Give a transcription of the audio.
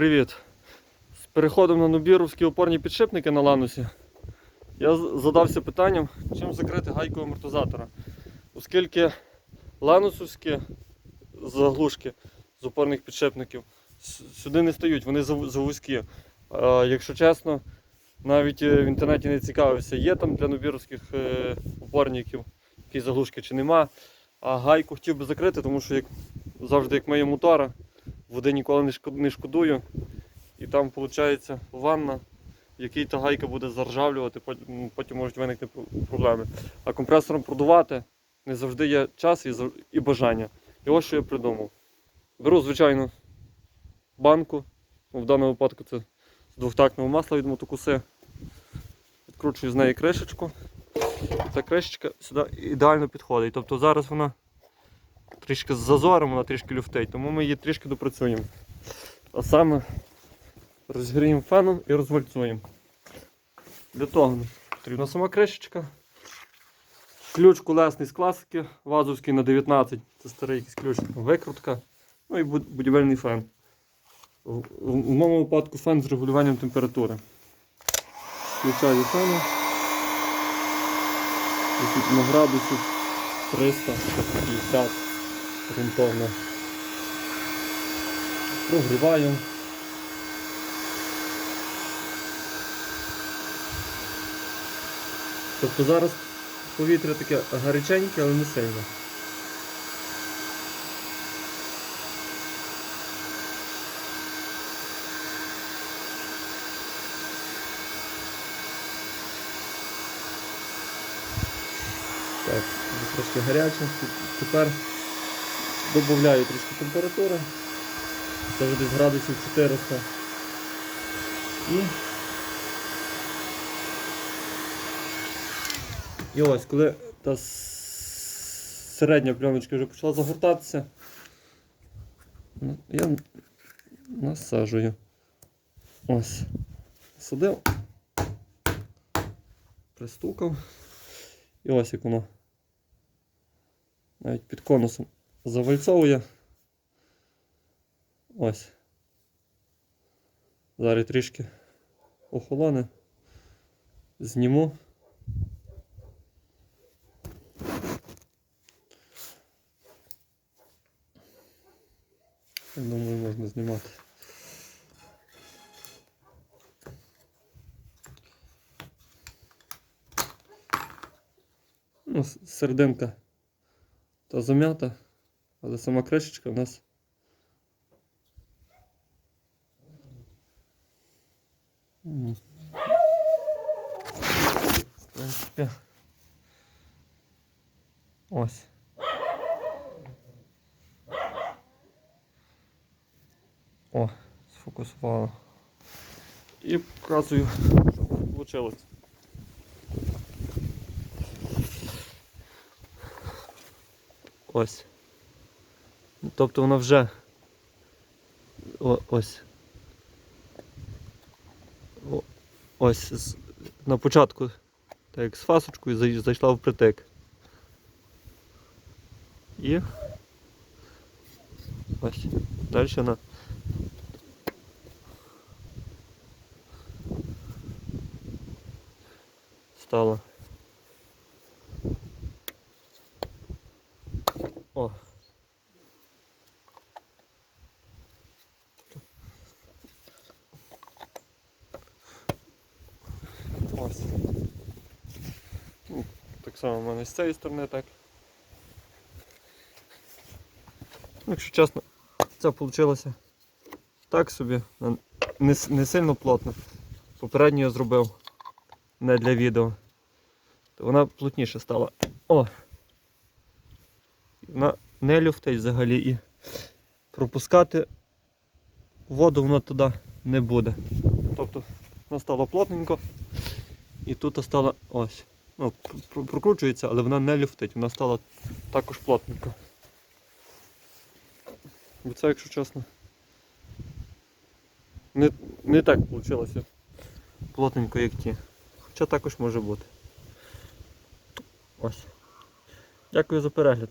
Привіт! З переходом на нубіровські опорні підшипники на ланусі я задався питанням, чим закрити гайку амортизатора. Оскільки ланусовські заглушки з опорних підшипників сюди не стають, вони зав- завузькі. Якщо чесно, навіть е, в інтернеті не цікавився, є там для нубіровських е, опорників якісь заглушки чи нема. А гайку хотів би закрити, тому що як, завжди як моє мотора, води ніколи не шкодую. І там виходить ванна, в якій та гайка буде заржавлювати, потім, можуть виникнути проблеми. А компресором продувати не завжди є час і, бажання. І ось що я придумав. Беру, звичайно, банку. В даному випадку це з двохтактного масла від мотокуси. Відкручую з неї кришечку. Ця кришечка сюди ідеально підходить. Тобто зараз вона трішки з зазором, вона трішки люфтить, тому ми її трішки допрацюємо. А саме розгріємо феном і розвальцуємо. Для того потрібна сама кришечка. Ключ колесний з класики, вазовський на 19, це старий якийсь ключ, викрутка, ну і будівельний фен. В, моєму випадку фен з регулюванням температури. Включаю фена. І тут на градусів 350 орієнтовно. Прогріваю. Тобто зараз повітря таке гаряченьке, але не сильно. Так, трошки гаряче. Тепер додаю трішки температури. Це вже десь градусів 400. І І ось, коли та середня пленочка вже почала загортатися, ну, я насаджую. Ось. Садив. Пристукав. І ось як воно навіть під конусом завальцовує. Ось. Зараз трішки охолоне. Зніму. Я думаю, можна знімати. Ну, серединка та зам'ята, але сама кришечка в нас. В принципі. Ось. О, сфокусувало. І показую, що вийшло. Ось. Тобто вона вже О, ось. О, ось на початку, так як з фасочкою зай- зайшла в притик. І ось. Далі вона стала. О. Ось. Ну, Так само в мене з цієї сторони так. Якщо чесно, це вийшло так собі, не, не сильно плотно. Попередньо я зробив не для відео. То вона плотніше стала. О! Вона не люфтить взагалі і пропускати воду вона туди не буде. Тобто вона стала плотненько і тут стала ось. Ну, прокручується, але вона не люфтить, вона стала також плотненько. Бо це, якщо чесно, не, не так вийшло плотненько, як ті. Хоча також може бути. Ось. Дякую за перегляд.